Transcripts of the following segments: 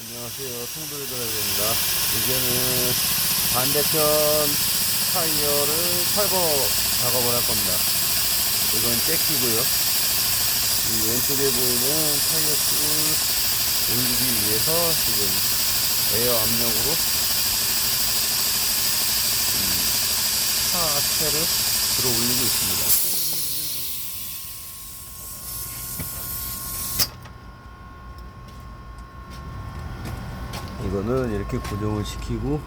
안녕하세요. 통돌이 드라이브입니다. 이제는 반대편 타이어를 탈거 작업을 할 겁니다. 이건 잭키고요. 이 왼쪽에 보이는 타이어 축을 올리기 위해서 지금 에어 압력으로 음, 하체를 들어 올리고 있습니다. 이거는 이렇게 고정을 시키고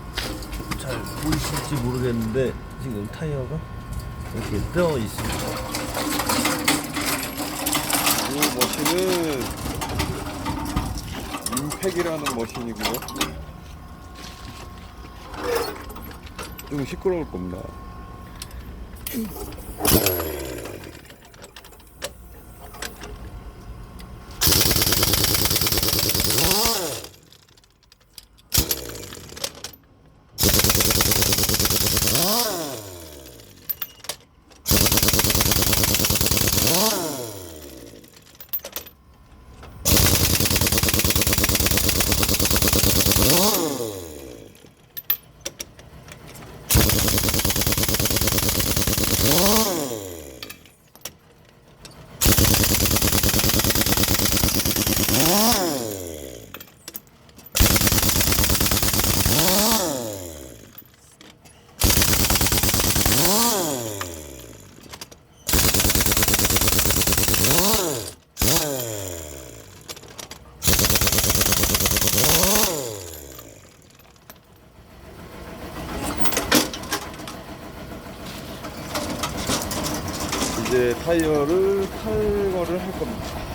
잘 보이실지 모르겠는데 지금 타이어가 이렇게 떠 있습니다. 이 머신은 임팩이라는 머신이고요. 좀 시끄러울 겁니다. 이제 타이어를 탈거를 할 겁니다.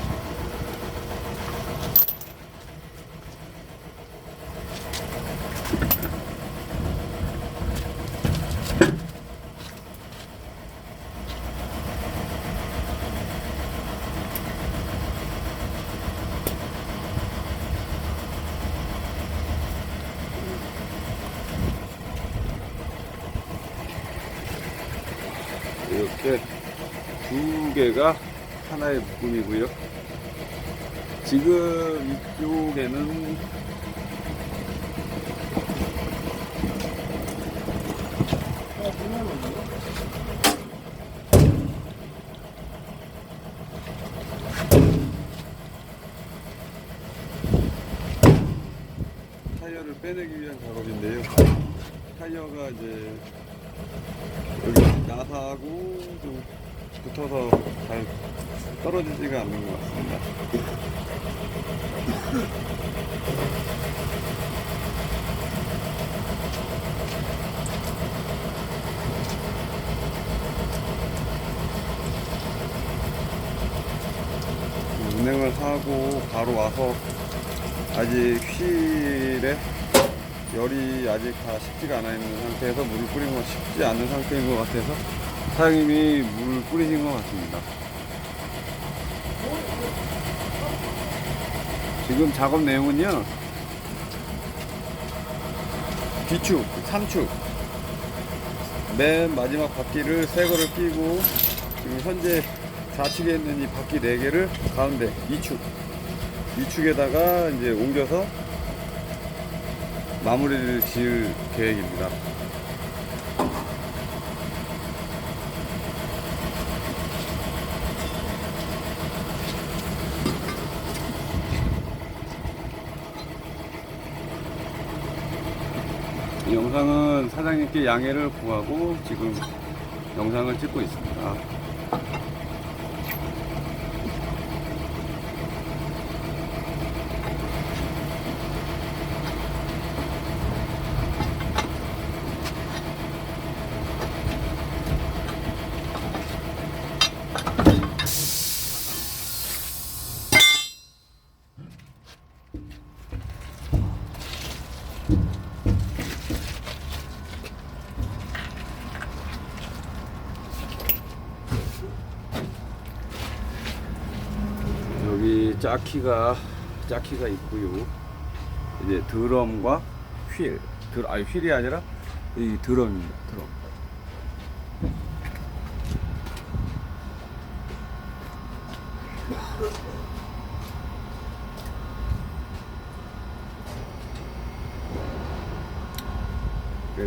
이렇게 두 개가 하나의 묶음이고요. 지금 이쪽에는 타이어를 빼내기 위한 작업인데요. 타이어가 이제 여기 나사하고 좀 붙어서 잘 떨어지지가 않는 것 같습니다. 운행을 하고 바로 와서 아직 휠에 열이 아직 다 식지가 않아 있는 상태에서 물을 뿌린 건 쉽지 않은 상태인 것 같아서 사장님이 물을 뿌리신 것 같습니다. 지금 작업 내용은요. 뒤축, 3축. 맨 마지막 바퀴를 새 거를 끼고 지금 현재 좌측에 있는 이 바퀴 4개를 가운데 2축. 2축에다가 이제 옮겨서 마무리를 지을 계획입니다. 이 영상은 사장님께 양해를 구하고 지금 영상을 찍고 있습니다. 이제 짜키가 짜키가 있고요. 이제 드럼과 휠, 드 아니 휠이 아니라 이 드럼입니다. 드럼.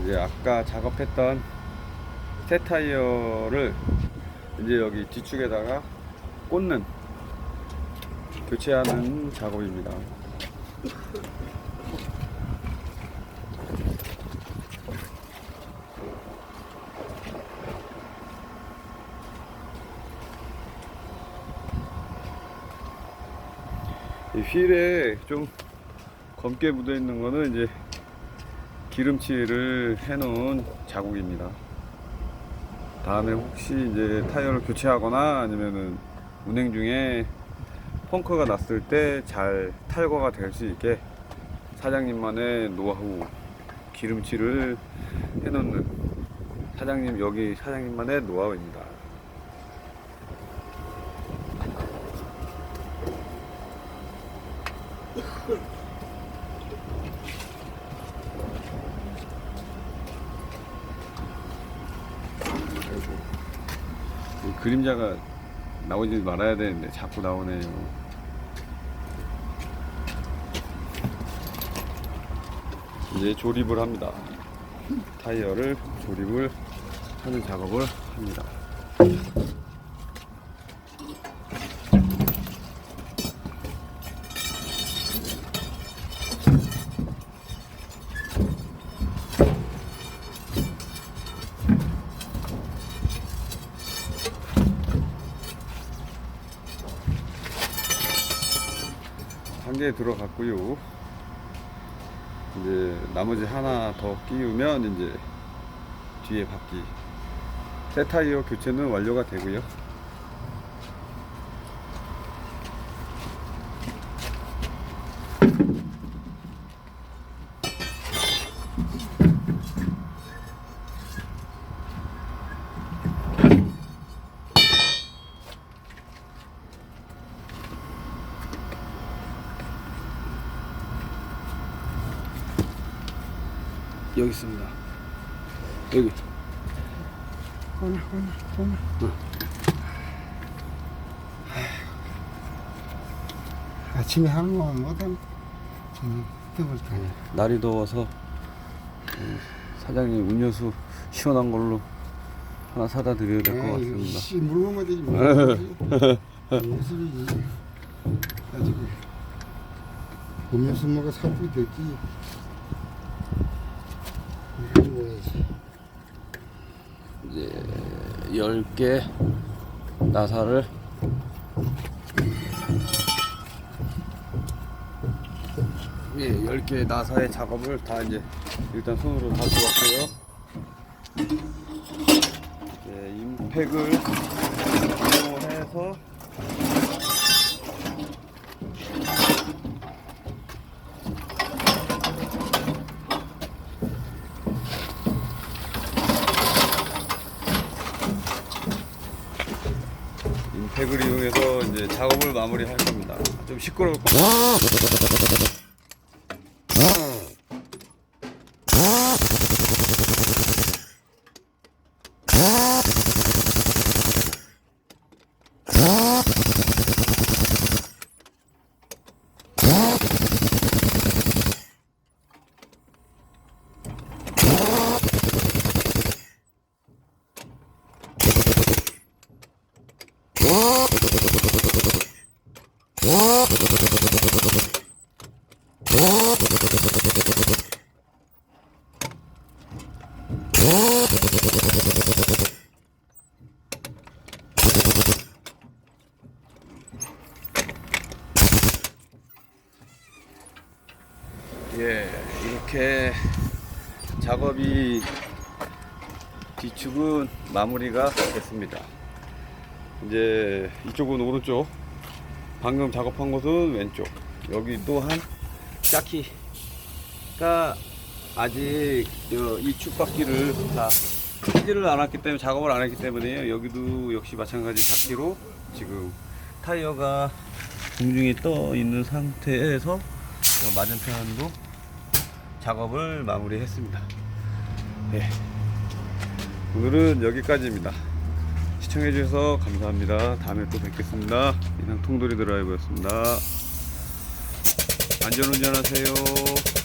이제 아까 작업했던 새 타이어를 이제 여기 뒤축에다가 꽂는 교체하는 작업입니다. 이 휠에 좀 검게 묻어 있는 거는 이제 기름칠을 해 놓은 자국입니다. 다음에 혹시 이제 타이어를 교체하거나 아니면은 운행 중에 펑크가 났을 때 잘 탈거가 될 수 있게 사장님만의 노하우 기름칠을 해놓는 사장님 여기 사장님만의 노하우입니다. 이 그림자가 나오지 말아야 되는데 자꾸 나오네요. 이제 조립을 합니다. 타이어를 조립을 하는 작업을 합니다. 한개 들어갔고요. 이제 나머지 하나 더 끼우면 이제 뒤에 바퀴 새 타이어 교체는 완료가 되고요. 여기 있습니다. 여기. 오늘 오늘 오늘 아침에 하는 거 못하면 저는 더블 타요. 날이 더워서 음, 사장님 음료수 시원한 걸로 하나 사다 드려야 될 것 같습니다. 씨 물건만 되지 뭐. 무슨이지? 가지고 음료수 먹어 살풀이 됐지. 이거 먹어야지. 이제 10개 나사를 예, 10개 나사의 작업을 다 이제 일단 손으로 다 주었고요. 예, 임팩을 이용을 해서 임팩을 이용해서 이제 작업을 마무리할 겁니다. 좀 시끄러울 것 같아요. 예, 이렇게 작업이 뒤축은 마무리가 됐습니다. 이제 이쪽은 오른쪽, 방금 작업한 곳은 왼쪽. 여기 또한 짜키가 아직 어, 이 축바퀴를 다 치지를 않았기 때문에 작업을 안 했기 때문에 여기도 역시 마찬가지 잡기로 지금 타이어가 공중에 떠 있는 상태에서 저 맞은편도 작업을 마무리했습니다. 예. 오늘은 여기까지입니다. 시청해주셔서 감사합니다. 다음에 또 뵙겠습니다. 이상 통돌이 드라이브였습니다. 안전운전하세요.